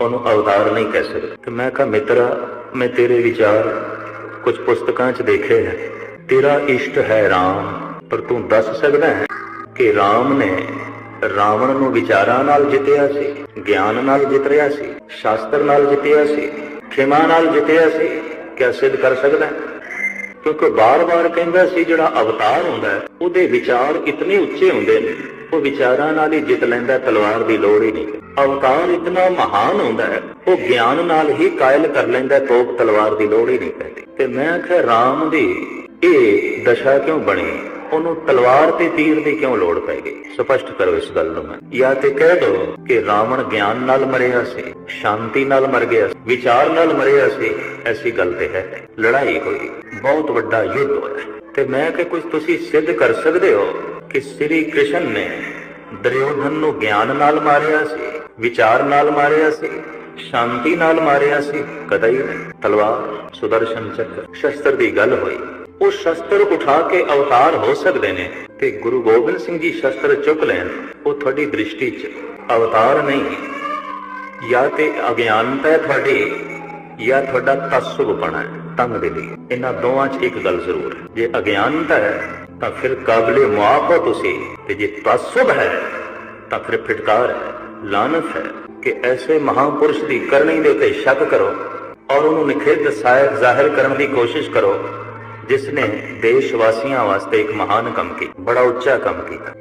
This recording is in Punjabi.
ਉਹਨੂੰ ਅਵਤਾਰ ਨਹੀਂ ਕਹਿ ਸਕਦੇ। ਤੇ ਮੈਂ ਕਿਹਾ, ਮਿੱਤਰਾ, ਮੈਂ ਤੇਰੇ ਵਿਚਾਰ ਕੁਝ ਪੁਸਤਕਾਂ 'ਚ ਦੇਖੇ ਹੈ ਤੇਰਾ ਇਸ਼ਟ ਹੈ RAM ਪਰ ਤੂੰ ਦੱਸ ਸਕਦਾ ਹੈ ਕਿ RAM ਨੇ ਰਾਵਣ ਨੂੰ ਵਿਚਾਰਾਂ ਨਾਲ ਜਿੱਤਿਆ ਸੀ, ਗਿਆਨ ਨਾਲ ਜਿੱਤ ਰਿਹਾ ਸੀ, ਸ਼ਾਸਤਰ ਨਾਲ ਜਿੱਤਿਆ ਸੀ, ਖਿਮਾ ਨਾਲ ਜਿੱਤਿਆ ਸੀ। ਕਿਆ ਸਿੱਧ ਕਰ ਸਕਦਾ ਕਿਉਂਕਿ ਬਾਰ-ਬਾਰ ਕਹਿੰਦਾ ਸੀ, ਜਿਹੜਾ ਅਵਤਾਰ ਹੁੰਦਾ ਹੈ, ਉਹਦੇ ਵਿਚਾਰ ਇਤਨੇ ਉੱਚੇ ਹੁੰਦੇ ਨੇ। ਉਹ ਵਿਚਾਰਾਂ ਨਾਲ ਹੀ ਜਿੱਤ ਲੈਂਦਾ ਤਲਵਾਰ ਦੀ ਲੋੜ ਹੀ ਨਹੀਂ। ਅਵਤਾਰ ਇਤਨਾ ਮਹਾਨ ਹੁੰਦਾ ਹੈ ਉਹ ਗਿਆਨ ਨਾਲ ਹੀ ਕਾਇਲ ਕਰ ਲੈਂਦਾ ਤੋਪ ਤਲਵਾਰ ਦੀ ਲੋੜ ਹੀ ਨਹੀਂ ਪੈਂਦੀ। ਤੇ ਮੈਂ ਆਖਿਆ ਰਾਮ ਦੀ ਇਹ ਦਸ਼ਾ ਕਿਉਂ ਬਣੀ? ਉਹਨੂੰ ਤਲਵਾਰ ਤੇ ਤੀਰ ਦੀ ਕਿਉਂ ਲੋੜ ਪੈ ਗਈ? ਸਪਸ਼ਟ ਕਰੋ ਇਸ ਗੱਲ ਨੂੰ ਮੈਂ। ਜਾਂ ਤੇ ਕਹਿ ਦੋ ਕਿ ਰਾਵਣ ਗਿਆਨ ਨਾਲ ਮਰਿਆ ਸੀ ਸ਼ਾਂਤੀ ਨਾਲ ਮਰ ਗਿਆ ਸੀ, ਵਿਚਾਰ ਨਾਲ ਮਰਿਆ ਸੀ ਐਸੀ ਗੱਲ ਤੇ ਹੈ। ਲੜਾਈ ਹੋਈ ਬਹੁਤ ਵੱਡਾ ਯੁੱਧ ਹੋਇਆ। ਤੇ ਮੈਂ ਕਿ ਕੁਝ ਤੁਸੀਂ ਸਿੱਧ ਕਰ ਸਕਦੇ ਹੋ? ਕਿ ਸ੍ਰੀ ਕ੍ਰਿਸ਼ਨ ਨੇ ਦਰਯੋਧਨ ਨੂੰ ਗਿਆਨ ਨਾਲ ਮਾਰਿਆ ਸੀ, ਵਿਚਾਰ ਨਾਲ ਮਾਰਿਆ ਸੀ, ਸ਼ਾਂਤੀ ਨਾਲ ਮਾਰਿਆ ਸੀ ਕਦਾਈ ਨਹੀਂ ਤਲਵਾਰ, ਸੁਦਰਸ਼ਨ ਚੱਕਰ, ਸ਼ਸਤਰ ਦੀ ਗੱਲ ਹੋਈ। ਉਹ ਸ਼ਸਤਰ ਉਠਾ ਕੇ ਅਵਤਾਰ ਹੋ ਸਕਦੇ ਨੇ ਤੇ ਗੁਰੂ ਗੋਬਿੰਦ ਸਿੰਘ ਜੀ ਸ਼ਸਤਰ ਚੁੱਕ ਲੈਣ, ਉਹ ਤੁਹਾਡੀ ਦ੍ਰਿਸ਼ਟੀ 'ਚ ਅਵਤਾਰ ਨਹੀਂ। ਜਾਂ ਤੇ ਅਗਿਆਨਤਾ ਹੈ ਤੁਹਾਡੀ, ਜਾਂ ਤੁਹਾਡਾ ਤਸੁਬ ਹੈ, ਤੰਗ ਦੇ ਲਈ। ਇਹਨਾਂ ਦੋਵਾਂ 'ਚ ਇੱਕ ਗੱਲ ਜ਼ਰੂਰ ਹੈ। ਜੇ ਅਗਿਆਨਤਾ ਹੈ ਤਾਂ ਫਿਰ ਕਾਬਲੇ ਮੁਆਫ ਹੋ ਤੁਸੀਂ, ਤੇ ਜੇ ਤਸੁਬ ਹੈ, ਤਾਂ ਫਿਰ ਫਿਟਕਾਰ ਹੈ, ਲਾਨਤ ਹੈ ਕਿ ਐਸੇ ਮਹਾਪੁਰਸ਼ ਦੀ ਕਰਨੀ ਦੇ ਉੱਤੇ ਸ਼ੱਕ ਕਰੋ ਔਰ ਉਹਨੂੰ ਨਿਖੇਧ ਸਾਇਕ ਜ਼ਾਹਿਰ ਕਰਨ ਦੀ ਕੋਸ਼ਿਸ਼ ਕਰੋ ਜਿਸ ਨੇ ਦੇਸ਼ ਵਾਸੀਆਂ ਵਾਸਤੇ ਇੱਕ ਮਹਾਨ ਕੰਮ ਕੀਤਾ, ਬੜਾ ਉੱਚਾ ਕੰਮ ਕੀਤਾ।